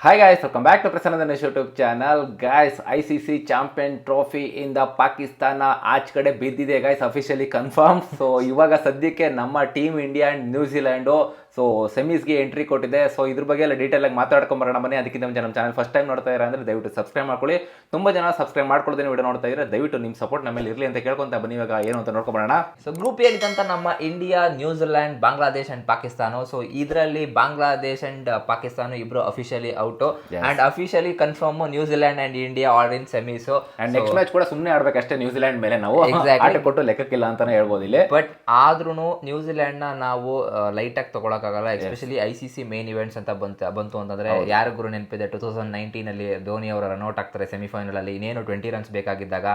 Hi back to Prasanna Dinesh YouTube channel YouTube I C C champion trophy ಇಂದ ಪಾಕಿಸ್ತಾನ ಆಚ್ ಕಡೆ ಬಿದ್ದಿದೆ guys officially confirm so ಇವಾಗ ಸದ್ಯಕ್ಕೆ ನಮ್ಮ team India and New Zealand so ಸೆಮೀಸ್ಗೆ entry ಕೊಟ್ಟಿದೆ. So ಇದ್ರ ಬಗ್ಗೆ ಎಲ್ಲ ಡೀಟೇಲ್ ಆಗಿ ಮಾತಾಡ್ಕೊಂಬರೋಣ ಮನೆ ಅದಕ್ಕಿಂತ ಮುಂಚೆ ನಮ್ಮ ಚಾನಲ್ ಫಸ್ಟ್ ಟೈಮ್ ನೋಡ್ತಾ ಇರ ಅಂದ್ರೆ ದಯವಿಟ್ಟು ಸಬ್ಸ್ಕ್ರೈಬ್ ಮಾಡ್ಕೊಳ್ಳಿ. ತುಂಬ ಜನ ಸಬ್ಸ್ಕ್ರೈಬ್ ಮಾಡ್ಕೊಳ್ಳೋದೇ ವಿಡಿಯೋ ನೋಡ್ತಾ ಇದ್ರೆ ದಯವಿಟ್ಟು ನಿಮ್ಮ ಸಪೋರ್ಟ್ ನಮ್ಮಲ್ಲಿ ಮೇಲೆ ಇರಲಿ ಅಂತ ಕೇಳ್ಕೊಂತ ಬನ್ನಿ. ಇವಾಗ ಏನು ಅಂತ ನೋಡ್ಕೊಂಬರೋಣ ಸೊ ಗ್ರೂಪ್ ಏನಿದಂತ ನಮ್ಮ India New Zealand Bangladesh and Pakistan so ಇದರಲ್ಲಿ ಬಾಂಗ್ಲಾದೇಶ್ ಅಂಡ್ ಪಾಕಿಸ್ತಾನ ಇಬ್ರು officially out and officially confirm New Zealand and India are in semis and next match ಕೂಡ ಸುಮ್ಮನೆ ಆಡ್ಬೇಕಷ್ಟೇ ನ್ಯೂಜಿಲೆಂಡ್ ಮೇಲೆ ನಾವು. ಆಟ ಕೊಟ್ಟು ಲೆಕ್ಕಕ್ಕಿಲ್ಲ ಅಂತಾನೆ ಹೇಳ್ಬೋದು ಇಲ್ಲಿ. ಬಟ್ ಆದ್ರೂ ನ್ಯೂಜಿಲೆಂಡ್ನ ನಾವು ಲೈಟ್ ಆಗಿ ತಗೊಳಕ್ಕಾಗಲ್ಲ especially I C C main events ಅಂತ ಬಂತು ಬಂತು ಅಂತಂದ್ರೆ ಯಾರು ಗುರು ನೆನಪಿದೆ? ಟೂ ತೌಸಂಡ್ ನೈನ್ಟೀನ್ ಅಲ್ಲಿ ಧೋನಿ ಅವರ ರನ್ಔಟ್ ಆಗ್ತಾರೆ ಸೆಮಿಫೈನಲ್ ಅಲ್ಲಿ. ಇನ್ನೇನು ಟ್ವೆಂಟಿ ರನ್ಸ್ ಬೇಕಾಗಿದ್ದಾಗ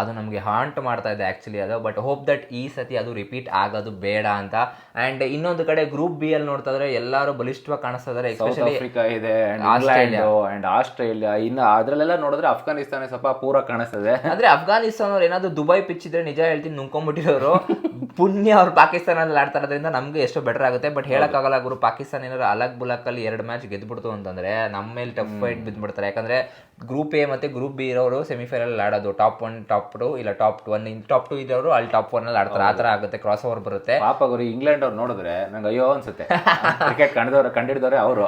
ಅದು ನಮಗೆ ಹಾಂಟ್ ಮಾಡ್ತಾ ಇದೆ ಆಕ್ಚುಲಿ ಅದು. ಬಟ್ ಹೋಪ್ ದಟ್ ಈ ಸತಿ ಅದು ರಿಪೀಟ್ ಆಗೋದು ಬೇಡ ಅಂತ. ಅಂಡ್ ಇನ್ನೊಂದು ಕಡೆ ಗ್ರೂಪ್ ಬಿ ಅಲ್ಲಿ ನೋಡ್ತಾ ಇದ್ರೆ ಎಲ್ಲರೂ ಬಲಿಷ್ಠವಾಗಿ ಕಾಣಿಸ್ತಾ ಇದಾರೆ ಸೌತ್ ಎಸ್ಪೆಷಲಿ ಆಫ್ರಿಕಾ ಇದೆ ಅಂಡ್ ಆಸ್ಟ್ರೇಲಿಯಾ ಇನ್ನು ಅದ್ರಲ್ಲೆಲ್ಲ ನೋಡಿದ್ರೆ ಅಫ್ಘಾನಿಸ್ತಾನ ಸ್ವಲ್ಪ ಪೂರ ಕಾಣಿಸ್ತದೆ. ಅಂದ್ರೆ ಅಫ್ಘಾನಿಸ್ತಾನ ಅವ್ರು ಏನಾದ್ರು ದುಬೈ ಪಿಚ್ ಇದ್ರೆ ನಿಜ ಹೇಳ್ತೀನಿ ನುಂಕೊಂಡ್ಬಿಟ್ಟಿರೋರು ಪುಣ್ಯ ಅವ್ರು ಪಾಕಿಸ್ತಾನದಲ್ಲಿ ಆಡ್ತಾ ಇರೋದ್ರಿಂದ ನಮ್ಗೆ ಎಷ್ಟೋ ಬೆಟರ್ ಆಗುತ್ತೆ. ಬಟ್ ಹೇಳಕ್ಕಾಗಲ್ಲ ಗುರು. ಪಾಕಿಸ್ತಾನ ಏನಾದ್ರು ಅಲಗ್ ಬುಲಕ್ ಅಲ್ಲಿ ಎರಡು ಮ್ಯಾಚ್ ಗೆದ್ಬಿಡ್ತು ಅಂತಂದ್ರೆ ನಮ್ಮ ಮೇಲೆ ಟಫ್ ಫೈಟ್ ಬಿದ್ಬಿಡ್ತಾರೆ. ಯಾಕಂದ್ರೆ ಗ್ರೂಪ್ ಎ ಮತ್ತೆ ಗ್ರೂಪ್ ಬಿ ಇರೋರು ಸೆಮಿಫೈನಲ್ ಆಡೋದು. ಟಾಪ್ ಒನ್ ಟಾಪ್ ಟು ಇಲ್ಲ ಟಾಪ್ ಒನ್ ಟಾಪ್ ಟು ಇರೋರು ಅಲ್ಲಿ ಟಾಪ್ ಒನ್ ಅಲ್ಲಿ ಆಡ್ತಾರೆ. ಆ ತರ ಆಗುತ್ತೆ ಕ್ರಾಸ್ ಓವರ್ ಬರುತ್ತೆ. ಪಾಪ ಗುರು ಇಂಗ್ಲೆಂಡ್ ಅವ್ರು ನೋಡಿದ್ರೆ ನಂಗೆ ಅಯ್ಯೋ ಅನ್ಸುತ್ತೆ. ಕ್ರಿಕೆಟ್ ಕಂಡಿದವ್ರು ಕಂಡಿಡಿದವ್ರೆ ಅವರು.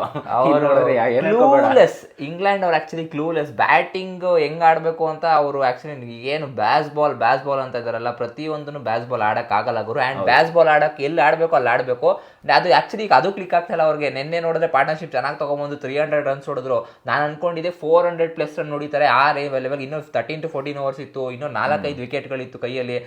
ಕ್ಲೂಲೆಸ್ ಇಂಗ್ಲೆಂಡ್ ಅವ್ರು ಆಕ್ಚುಲಿ ಕ್ಲೂಲೆಸ್ ಬ್ಯಾಟಿಂಗ್ ಹೆಂಗ್ ಆಡ್ಬೇಕು ಅಂತ ಅವರು ಆಕ್ಚುಲಿ ಏನು ಬ್ಯಾಸ್ ಬಾಲ್ ಬ್ಯಾಸ್ ಬಾಲ್ ಅಂತ ಇದಾರಲ್ಲ ಪ್ರತಿಯೊಂದನ್ನು ಬ್ಯಾಸ್ ಬಾಲ್ ಆಡಕ್ ಆಗಲ್ಲ ಗುರು. ಅಂಡ್ ಬ್ಯಾಸ್ ಬಾಲ್ ಆಡಕ್ ಎಲ್ಲಿ ಆಡ್ಬೇಕು ಅಲ್ಲಿ ಆಡ್ಬೇಕು. ಅದು ಆಕ್ಚುಲಿ ಅದು ಕ್ಲಿಕ್ ಆಗ್ತಾ ಇಲ್ಲ ಅವ್ರಿಗೆ. ನಿನ್ನೆ ನೋಡಿದ್ರೆ ಪಾರ್ಟ್ನರ್ಶಿಪ್ ಚೆನ್ನಾಗಿ ತೊಗೊಬಂದು ತ್ರೀ ಹಂಡ್ರೆಡ್ ರನ್ಸ್ ಹೊಡೆದ್ರು. ನಾನು ಅನ್ಕೊಂಡಿದ್ದೆ ಫೋರ್ ಹಂಡ್ರೆಡ್ ಪ್ಲಸ್ ರನ್ ನೋಡಿತಾರೆ ಆ ರೇ ಲೆವೆಲ್ ಇನ್ನೂ ತರ್ಟೀನ್ ಟು ಫೋರ್ಟೀನ್ ಓವರ್ಸ್ ಇತ್ತು. ಇನ್ನೂ ನಾಲ್ಕೈದು ವಿಕೆಟ್ಗಳಿತ್ತು ಕೈಯಲ್ಲಿ.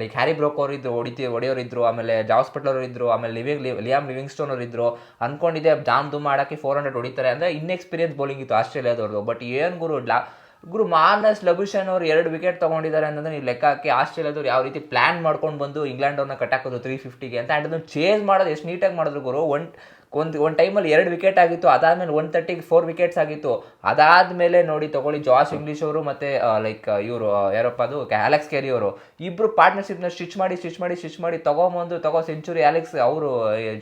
ಲೈಕ್ ಹ್ಯಾರಿ ಬ್ರೋಕ್ ಅವರು ಇದ್ರು ಹೊಡಿತಿ ಹೊಡೆಯೋರು ಇದ್ರು ಆಮೇಲೆ ಜಾಸ್ ಅವರು ಇದ್ರು ಆಮೇಲೆ ಲಿವಿಂಗ್ ಲಿಯಾಮ್ ಲಿವಿಂಗ್ ಸ್ಟೋನ್ ಅವರು ಇದ್ರು. ಅನ್ಕೊಂಡಿದ್ದೆ ಜಾಮ್ ದುಮ್ ಆಡೋಕ್ಕೆ ಫೋರ್ ಹಂಡ್ರೆಡ್ ಹೊಡಿತಾರೆ. ಅಂದರೆ ಇನ್ಎಕ್ಸ್ಪೀರಿಯನ್ಸ್ ಬೌಲಿಂಗ್ ಇತ್ತು ಆಸ್ಟ್ರೇಲಿಯಾದವ್ರದ್ದು. ಬಟ್ ಏನು ಗುರು ಲಾ ಗುರು ಮಾರ್ನಸ್ ಲಬುಷನ್ ಅವರು ಎರಡು ವಿಕೆಟ್ ತೊಗೊಂಡಿದ್ದಾರೆ ಅಂತಂದ್ರೆ ಈ ಲೆಕ್ಕ ಹಾಕಿ ಆಸ್ಟ್ರೇಲಿಯಾದವ್ರು ಯಾವ ರೀತಿ ಪ್ಲಾನ್ ಮಾಡ್ಕೊಂಡು ಬಂದು ಇಂಗ್ಲೆಂಡ್ ಅವ್ರನ್ನ ಕಟ್ಟಾಕೋದು ತ್ರೀ ಫಿಫ್ಟಿಗೆ ಅಂತ. ಆ್ಯಂಡ್ ಅದನ್ನು ಚೇಸ್ ಮಾಡೋದು ಎಷ್ಟು ನೀಟಾಗಿ ಮಾಡಿದ್ರು ಗುರು? ಒನ್ ಒಂದು ಒಂದು ಟೈಮಲ್ಲಿ ಎರಡು ವಿಕೆಟ್ ಆಗಿತ್ತು, ಅದಾದಮೇಲೆ ಒನ್ ತರ್ಟಿಗೆ ಫೋರ್ ವಿಕೆಟ್ಸ್ ಆಗಿತ್ತು. ಅದಾದಮೇಲೆ ನೋಡಿ ತಗೊಳ್ಳಿ ಜಾಸ್ ಇಂಗ್ಲಿಷ್ ಅವರು ಮತ್ತೆ ಲೈಕ್ ಇವರು ಯಾರಪ್ಪ ಅದು? ಅಲೆಕ್ಸ್ ಕೆರಿ ಅವರು. ಇಬ್ಬರು ಪಾರ್ಟ್ನರ್ಶಿಪ್ನ ಸ್ಟಿಚ್ ಮಾಡಿ ಸ್ಟಿಚ್ ಮಾಡಿ ಸ್ಟಿಚ್ ಮಾಡಿ ತಗೊಂಬಂದು ತಗೋ ಸೆಂಚುರಿ ಅಲೆಕ್ಸ್ ಅವರು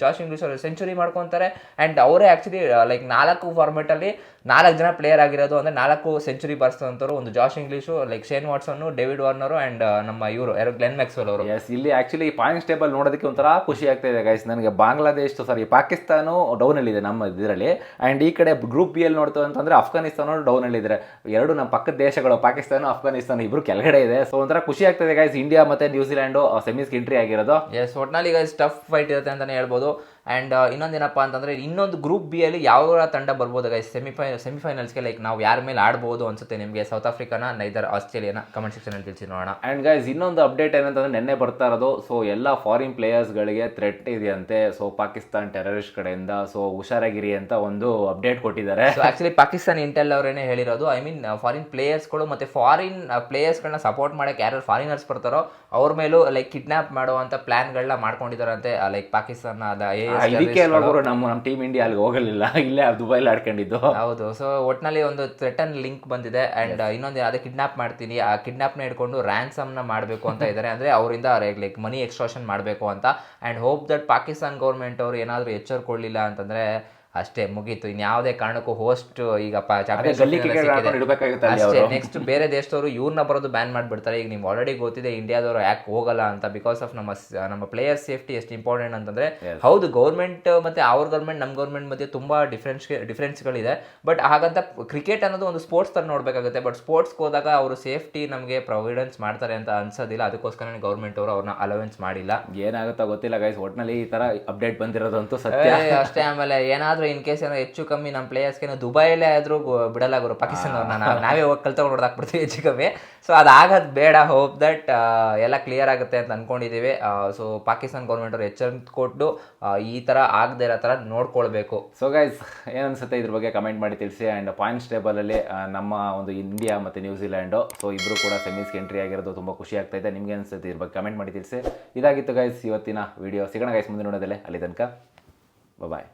ಜಾಸ್ ಇಂಗ್ಲಿಷ್ ಅವರು ಸೆಂಚುರಿ ಮಾಡ್ಕೊತಾರೆ. ಆ್ಯಂಡ್ ಅವರೇ ಆ್ಯಕ್ಚುಲಿ ಲೈಕ್ ನಾಲ್ಕು ಫಾರ್ಮೆಟಲ್ಲಿ ನಾಲ್ಕು ಜನ ಪ್ಲೇಯರ್ ಆಗಿರೋದು ಅಂದರೆ ನಾಲ್ಕು ಸೆಂಚುರಿ ಬರ್ಸ್ತಂಥವ್ರು ಒಂದು Josh Inglis like Shane Watson David Warner and ನಮ್ಮ ಇವರು, ಯಾರು ಗ್ಲೆನ್ ಮ್ಯಾಕ್ಸ್ವೆಲ್ ಅವರು. ಎಸ್ ಇಲ್ಲಿ ಆ್ಯಕ್ಚುಲಿ ಪಾಯಿಂಟ್ಸ್ ಟೇಬಲ್ ನೋಡೋದಕ್ಕೆ ಒಂಥರ ಖುಷಿ ಆಗ್ತಾ ಇದೆ ಗೈಸ್ ನನಗೆ ಬಾಂಗ್ಲಾದೇಶ್ ಸಾರಿ ಪಾಕಿಸ್ತಾನ ಡೌನ್ ಅಲ್ಲಿ ಇದೆ ನಮ್ಮ ಇದರಲ್ಲಿ. ಅಂಡ್ ಈ ಕಡೆ ಗ್ರೂಪ್ ಬಿ ಅಲ್ಲಿ ನೋಡ್ತು ಅಂತಂದರೆ ಅಫ್ಘಾನಿಸ್ತಾನ ಡೌನಲ್ಲಿದ್ದಾರೆ ಎರಡು ನಮ್ಮ ಪಕ್ಕದ ದೇಶಗಳು, ಪಾಕಿಸ್ತಾನ, ಅಫ್ಘಾನಿಸ್ತಾನ ಇಬ್ಬರು ಕೆಳಗಡೆ ಇದೆ. ಸೊ ಒಂಥರ ಖುಷಿ ಆಗ್ತದೆ ಗೈಸ್ ಇಂಡಿಯಾ ಮತ್ತೆ ನ್ಯೂಜಿಲ್ಯಾಂಡು ಸೆಮೀಸ್ಗೆ ಎಂಟ್ರಿ ಆಗಿರೋದು. ಎಸ್ ಒಟ್ನಲ್ಲಿ ಈಗ ಟಫ್ ಫೈಟ್ ಇರುತ್ತೆ ಅಂತಲೇ ಹೇಳ್ಬೋದು. ಆ್ಯಂಡ್ ಇನ್ನೊಂದೇನಪ್ಪ ಅಂತಂದರೆ ಇನ್ನೊಂದು ಗ್ರೂಪ್ ಬಿ ಅಲ್ಲಿ ಯಾವ ತಂಡ ಬರ್ಬೋದು ಗೈಸ್ ಸೆಮಿಫೈ ಸೆಮಿಫೈನಲ್ಸ್ಗೆ ಲೈಕ್ ನಾವು ಯಾರ ಮೇಲೆ ಆಡ್ಬೋದು ಅನ್ಸುತ್ತೆ ನಿಮಗೆ? ಸೌತ್ ಆಫ್ರಿಕಾನ ನೈದರ್ ಆಸ್ಟ್ರೇಲಿಯಾನ ಕಮೆಂಟ್ ಸೆಕ್ಷನಲ್ಲಿ ತಿಳಿಸಿ ನೋಡೋಣ. ಆ್ಯಂಡ್ ಗೈಸ್ ಇನ್ನೊಂದು ಅಪ್ಡೇಟ್ ಏನಂತಂದ್ರೆ ನೆನ್ನೆ ಬರ್ತಾ ಇರೋದು ಸೊ ಎಲ್ಲ ಫಾರಿನ್ ಪ್ಲೇಯರ್ಸ್ಗಳಿಗೆ ಥ್ರೆಟ್ ಇದೆಯಂತೆ. ಸೊ ಪಾಕಿಸ್ತಾನ್ ಟೆರರಿಸ್ಟ್ ಕಡೆಯಿಂದ ಸೊ ಹುಷಾರಾಗಿರಿ ಅಂತ ಒಂದು ಅಪ್ಡೇಟ್ ಕೊಟ್ಟಿದ್ದಾರೆ. ಸೊ ಆ್ಯಕ್ಚುಲಿ ಪಾಕಿಸ್ತಾನ್ ಇಂಟೆಲ್ ಅವರೇನೆ ಹೇಳಿರೋದು ಐ ಮೀನ್ ಫಾರಿನ್ ಪ್ಲೇಯರ್ಸ್ಗಳು ಮತ್ತು ಫಾರಿನ್ ಪ್ಲೇಯರ್ಸ್ಗಳನ್ನ ಸಪೋರ್ಟ್ ಮಾಡೋಕ್ಕೆ ಯಾರು ಫಾರಿನರ್ಸ್ ಬರ್ತಾರೋ ಅವ್ರ ಮೇಲೂ ಲೈಕ್ ಕಿಡ್ನಾಪ್ ಮಾಡುವಂಥ ಪ್ಲಾನ್ಗಳನ್ನ ಮಾಡ್ಕೊಂಡಿದ್ದಾರಂತೆ ಲೈಕ್ ಪಾಕಿಸ್ತಾನ ಇದಕ್ಕೆ ಅಲ್ವಾ ಗುರು ನಮ್ಮ ನಮ್ಮ ಟೀಮ್ ಇಂಡಿಯಾ ಅಲ್ಲಿ ಹೋಗಲಿಲ್ಲ. ಇಲ್ಲೇ ದುಬೈಲಿ ಆಡ್ಕೊಂಡಿದ್ದು. ಹೌದು. ಸೊ ಒಟ್ನಲ್ಲಿ ಒಂದು ಥ್ರೆಟನ್ ಲಿಂಕ್ ಬಂದಿದೆ. ಅಂಡ್ ಇನ್ನೊಂದು ಯಾವುದೇ ಕಿಡ್ನಾಪ್ ಮಾಡ್ತೀನಿ. ಆ ಕಿಡ್ನಾಪ್ನ ಹಿಡ್ಕೊಂಡು ರ್ಯಾನ್ಸಮ್ನ ನ ಮಾಡಬೇಕು ಅಂತ ಇದ್ದಾರೆ ಅಂದ್ರೆ ಅವರಿಂದ ಲೈಕ್ ಮನಿ ಎಕ್ಸ್ಟ್ರಾಷನ್ ಮಾಡಬೇಕು ಅಂತ. And hope that Pakistan government ಅವರು ಏನಾದರೂ ಎಚ್ಚರ ಕೊಡಲಿಲ್ಲ ಅಂತಂದ್ರೆ ಅಷ್ಟೇ ಮುಗೀತು. ಇನ್ಯಾವುದೇ ಕಾರಣಕ್ಕೂ ಹೋಸ್ಟ್ ಈಗ ಅಷ್ಟೇ ನೆಕ್ಸ್ಟ್ ಬೇರೆ ದೇಶದವರು ಇವ್ರನ್ನ ಬರೋದು ಬ್ಯಾನ್ ಮಾಡಿಬಿಡ್ತಾರೆ. ಈಗ ನಿಮ್ಗೆ ಆಲ್ರೆಡಿ ಗೊತ್ತಿದೆ ಇಂಡಿಯಾದವರು ಯಾಕೆ ಹೋಗಲ್ಲ ಅಂತ ಬಿಕಾಸ್ ಆಫ್ ನಮ್ಮ ನಮ್ಮ ಪ್ಲೇಯರ್ ಸೇಫ್ಟಿ ಎಷ್ಟು ಇಂಪಾರ್ಟೆಂಟ್ ಅಂತಂದ್ರೆ ಹೌದು ಗೌರ್ಮೆಂಟ್ ಮತ್ತೆ ಅವ್ರ ಗೌರ್ಮೆಂಟ್ ನಮ್ಮ ಗೌರ್ಮೆಂಟ್ ಮಧ್ಯೆ ತುಂಬಾ ಡಿಫ್ರೆನ್ಸ್ ಡಿಫ್ರೆನ್ಸ್ಗಳಿದೆ ಬಟ್ ಹಾಗಂತ ಕ್ರಿಕೆಟ್ ಅನ್ನೋದು ಒಂದು ಸ್ಪೋರ್ಟ್ಸ್ ತರ ನೋಡ್ಬೇಕಾಗುತ್ತೆ. ಬಟ್ ಸ್ಪೋರ್ಟ್ಸ್ಗೆ ಹೋದಾಗ ಅವರು ಸೇಫ್ಟಿ ನಮಗೆ ಪ್ರೊವಿಡೆನ್ಸ್ ಮಾಡ್ತಾರೆ ಅಂತ ಅನ್ಸೋದಿಲ್ಲ. ಅದಕ್ಕೋಸ್ಕರ ಗೌರ್ಮೆಂಟ್ ಅವರು ಅವ್ರನ್ನ ಅಲವೆನ್ಸ್ ಮಾಡಿಲ್ಲ. ಏನಾಗುತ್ತೋ ಗೊತ್ತಿಲ್ಲ ಗೈಸ್ ಒಟ್ನಲ್ಲಿ ಈ ತರ ಅಪ್ಡೇಟ್ ಬಂದಿರೋದಂತೂ ಸತ್ಯ. ಅಷ್ಟೇ ಆಮೇಲೆ ಏನಾದ್ರೂ ಇನ್ ಕೇಸ್ ಏನೋ ಹೆಚ್ಚು ಕಮ್ಮಿ ನಮ್ಮ ಪ್ಲೇಯರ್ಸ್ಗೆ ದುಬೈಲೇ ಆದ್ರೂ ಬಿಡಲ್ಲ ಗುರು ಪಾಕಿಸ್ತಾನವ್ರನ್ನ ನಾವು ನಾವೇ ಹೋಗಿ ಕಲ್ತ್ಕೊಂಡು ಹೊಡೆದಾಕ್ಬಿಡ್ತೀವಿ ಹೆಚ್ಚು ಕಮ್ಮಿ. ಸೊ ಅದಾಗದ್ ಬೇಡ ಹೋಪ್ ದಟ್ ಎಲ್ಲ ಕ್ಲಿಯರ್ ಆಗುತ್ತೆ ಅಂತ ಅನ್ಕೊಂಡಿದೀವಿ. ಸೊ ಪಾಕಿಸ್ತಾನ ಗೌರ್ಮೆಂಟ್ ಅವ್ರು ಎಚ್ಚರ ಕೊಟ್ಟು ಈ ತರ ಆಗದೆ ಇರೋ ಥರ ನೋಡ್ಕೊಳ್ಬೇಕು. ಸೊ ಗೈಸ್ ಏನನ್ಸುತ್ತೆ ಇದ್ರ ಬಗ್ಗೆ ಕಮೆಂಟ್ ಮಾಡಿ ತಿಳಿಸಿ. ಆ್ಯಂಡ್ ಪಾಯಿಂಟ್ಸ್ ಟೇಬಲಲ್ಲಿ ನಮ್ಮ ಒಂದು ಇಂಡಿಯಾ ಮತ್ತು ನ್ಯೂಜಿಲ್ಯಾಂಡು ಸೊ ಇಬ್ಬರು ಕೂಡ ಸೆಮೀಸ್ಗೆ ಎಂಟ್ರಿ ಆಗಿರೋದು ತುಂಬ ಖುಷಿ ಆಗ್ತಾ ಇದೆ. ನಿಮ್ಗೆ ಅನಿಸುತ್ತೆ ಇದ್ರ ಬಗ್ಗೆ ಕಮೆಂಟ್ ಮಾಡಿ ತಿಳಿಸಿ. ಇದಾಗಿತ್ತು ಗೈಸ್ ಇವತ್ತಿನ ವಿಡಿಯೋ ಸಿಗೋಣ ಗೈಸ್ ಮುಂದೆ ನೋಡೋದಲ್ಲೇ. ಅಲ್ಲಿ ತನಕ ಬಾಯ್